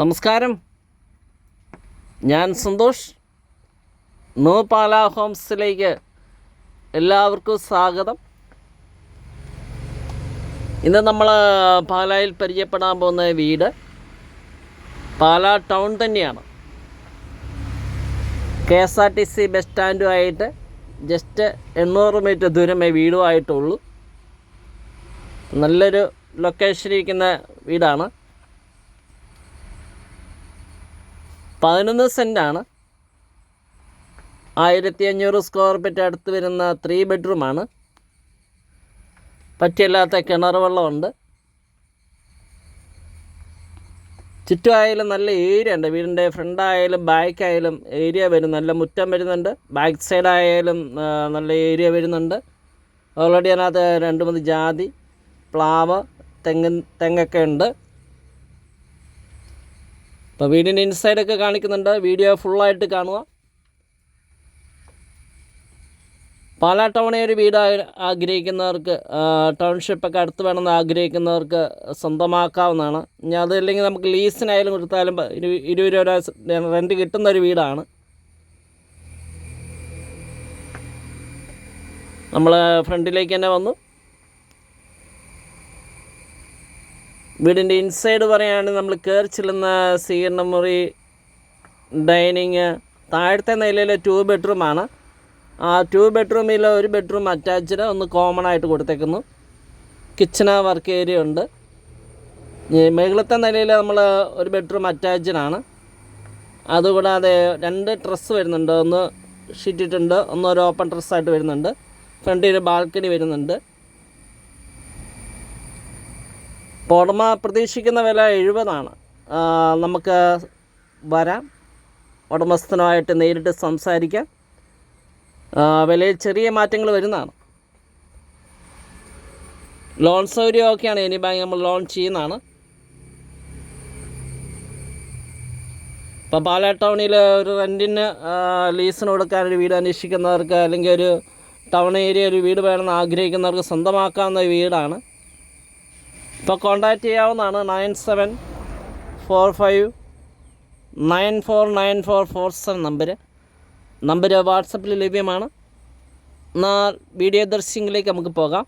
നമസ്കാരം. ഞാൻ സന്തോഷ്. നോ പാല ഹോംസിലേക്ക് എല്ലാവർക്കും സ്വാഗതം. ഇന്ന് നമ്മൾ പാലായിൽ പരിചയപ്പെടാൻ പോകുന്ന വീട് പാല ടൗൺ തന്നെയാണ്. K S R T C bus സ്റ്റാൻഡുമായിട്ട് just എണ്ണൂറ് മീറ്റർ ദൂരമേ വീടുമായിട്ടുള്ളൂ. നല്ലൊരു ലൊക്കേഷനിരിക്കുന്ന വീടാണ്. പതിനൊന്ന് സെന്റാണ് ആയിരത്തി അഞ്ഞൂറ് സ്ക്വയർ ഫീറ്റ് അടുത്ത് വരുന്ന ത്രീ ബെഡ്റൂമാണ് പറ്റിയല്ലാത്ത കിണർ വെള്ളമുണ്ട്. ചുറ്റുമായാലും നല്ല ഏരിയ ഉണ്ട്. വീടിന്റെ ഫ്രണ്ട് ആയാലും ബാക്ക് ആയാലും ഏരിയ വരും. നല്ല മുറ്റം വരുന്നുണ്ട്. ബാക്ക് സൈഡ് ആയാലും നല്ല ഏരിയ വരുന്നുണ്ട്. ഓൾറെഡി അതിനകത്ത് രണ്ട് മൂന്ന് ജാതി പ്ലാവ് തെങ്ങ് തെങ്ങൊക്കെ ഉണ്ട്. അപ്പോൾ വീടിന്റെ ഇൻസൈഡൊക്കെ കാണിക്കുന്നുണ്ട്. വീഡിയോ ഫുള്ളായിട്ട് കാണുക. പാലാ ടൗണേ ഒരു വീട് ആഗ്രഹിക്കുന്നവർക്ക് ടൗൺഷിപ്പൊക്കെ അടുത്ത് വേണമെന്ന് ആഗ്രഹിക്കുന്നവർക്ക് സ്വന്തമാക്കാവുന്നതാണ്. ഇനി അതല്ലെങ്കിൽ നമുക്ക് ലീസിനായാലും കൊടുത്താലും ഇരുപത് രൂപ റെന്റ് കിട്ടുന്ന ഒരു വീടാണ് നമ്മൾ ഫ്രണ്ടിലേക്ക് തന്നെ വന്നു. വീടിന്റെ ഇൻസൈഡ് പറയുകയാണെങ്കിൽ നമ്മൾ കയറി ചെല്ലുന്ന സ്വീകരണ മുറി ഡൈനിങ് താഴത്തെ നിലയിലെ ടു ബെഡ്റൂമാണ് ആ ടു ബെഡ്റൂമിൽ ഒരു ബെഡ്റൂം അറ്റാച്ച്ഡ് ഒന്ന് കോമൺ ആയിട്ട് കൊടുത്തേക്കുന്നു. കിച്ചണ വർക്ക് ഏരിയ ഉണ്ട്. മുകളിലത്തെ നിലയിൽ നമ്മൾ ഒരു ബെഡ്റൂം അറ്റാച്ച്ഡ് ആണ് അതുകൂടാതെ രണ്ട് ഡ്രസ്സ് വരുന്നുണ്ട്. ഒന്ന് ഷീറ്റിട്ടുണ്ട് ഒന്ന് ഒരു ഓപ്പൺ ഡ്രസ്സായിട്ട് വരുന്നുണ്ട്. ഫ്രണ്ടിൽ ബാൽക്കണി വരുന്നുണ്ട്. ഉടമ പ്രതീക്ഷിക്കുന്ന വില എഴുപതാണ്. നമുക്ക് വരാം. ഉടമസ്ഥനുമായിട്ട് നേരിട്ട് സംസാരിക്കാം. വിലയിൽ ചെറിയ മാറ്റങ്ങൾ വരുന്നതാണ്. ലോൺ സൗകര്യമൊക്കെയാണ് ഇനി ബാങ്ക് നമ്മൾ ലോൺ ചെയ്യുന്നതാണ്. ഇപ്പോൾ പാലാ ടൗണിൽ ഒരു റെന്റിന് ലീസിന് കൊടുക്കാൻ ഒരു വീട് അന്വേഷിക്കുന്നവർക്ക് അല്ലെങ്കിൽ ഒരു ടൗൺ ഏരിയ ഒരു വീട് വേണമെന്ന് ആഗ്രഹിക്കുന്നവർക്ക് സ്വന്തമാക്കാവുന്ന വീടാണ്. ഇപ്പോൾ കോൺടാക്റ്റ് ചെയ്യാവുന്നതാണ് nine seven four five nine four nine four four seven number number വാട്സപ്പിൽ ലഭ്യമാണ്. എന്നാൽ വീഡിയോ ദർശിങ്ങിലേക്ക് നമുക്ക് പോകാം.